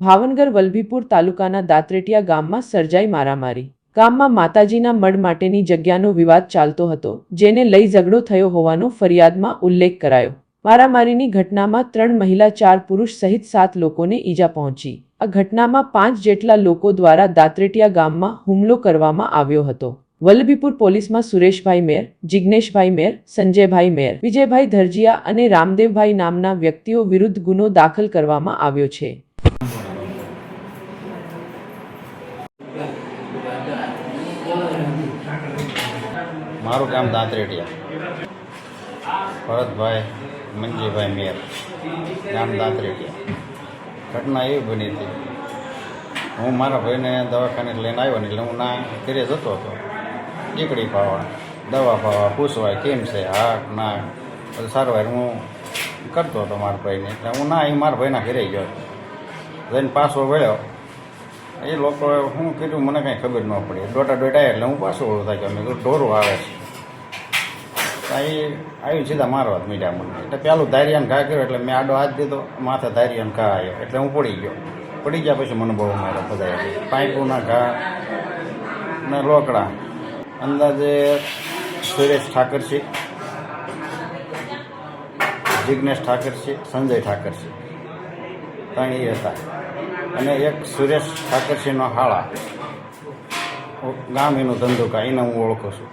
ભાવનગર વલભીપુર તાલુકાના દાત્રેટિયા ગામમાં સર્જાઈ મારામારી. ગામમાં માતાજીના મઢ માટેની જગ્યાનો વિવાદ ચાલતો હતો, જેને લઈ ઝઘડો થયો હોવાનો ફરિયાદમાં ઉલ્લેખ કરાયો. મારામારીની ઘટનામાં ત્રણ મહિલા, ચાર પુરુષ સહિત સાત લોકોને ઈજા પહોંચી. આ ઘટનામાં પાંચ જેટલા લોકો દ્વારા દાત્રેટિયા ગામમાં હુમલો કરવામાં આવ્યો હતો. વલ્લભીપુર પોલીસમાં સુરેશભાઈ મેર, જિગ્નેશભાઈ મેર, સંજયભાઈ મેર, વિજયભાઈ ધરજીયા અને રામદેવભાઈ નામના વ્યક્તિઓ વિરુદ્ધ ગુનો દાખલ કરવામાં આવ્યો છે. મારું ગામ દાંતરેડિયા ભરતભાઈ, મંજીભાઈ મેર. ગામ દાંતરેડિયા ઘટના એવી બની હતી. હું મારા ભાઈને દવાખાને લઈને આવ્યો ને એટલે હું ના, ઘરે જતો હતો. દીકડી પાવા દવા પાવા પૂછવાય કેમ છે હા ના બધું સારવાર હું કરતો હતો મારા ભાઈને. એટલે હું ના, એ મારા ભાઈના ઘરે ગયો. જઈને પાછો વળ્યો. એ લોકોએ શું કીધું, મને કાંઈ ખબર ન પડી. દોટા દોટા એટલે હું પાછો ઓળો થાય કે મેં ઢોરું આવે છે. અહીં આવી સીધા મારવા જ મીડિયા મને. એટલે પેલું ધારિયાને ઘા કર્યો, એટલે મેં આડો હાથ દીધો, માથે ધારિયાને ઘા આવ્યો એટલે હું પડી ગયો. પડી ગયા પછી મને બહુ માર્યો બધા પાઇપોના ઘા ને લોકડા અંદાજે સુરેશ ઠાકર છે જિજ્ઞેશ જિગ્નેશ છે, સંજય ઠાકર છે. ત્રણ હતા. અને એક સુરેશ ઠાકરસિંહનો હાળા. ગામ એનું ધંધુકા એને હું ઓળખું છું.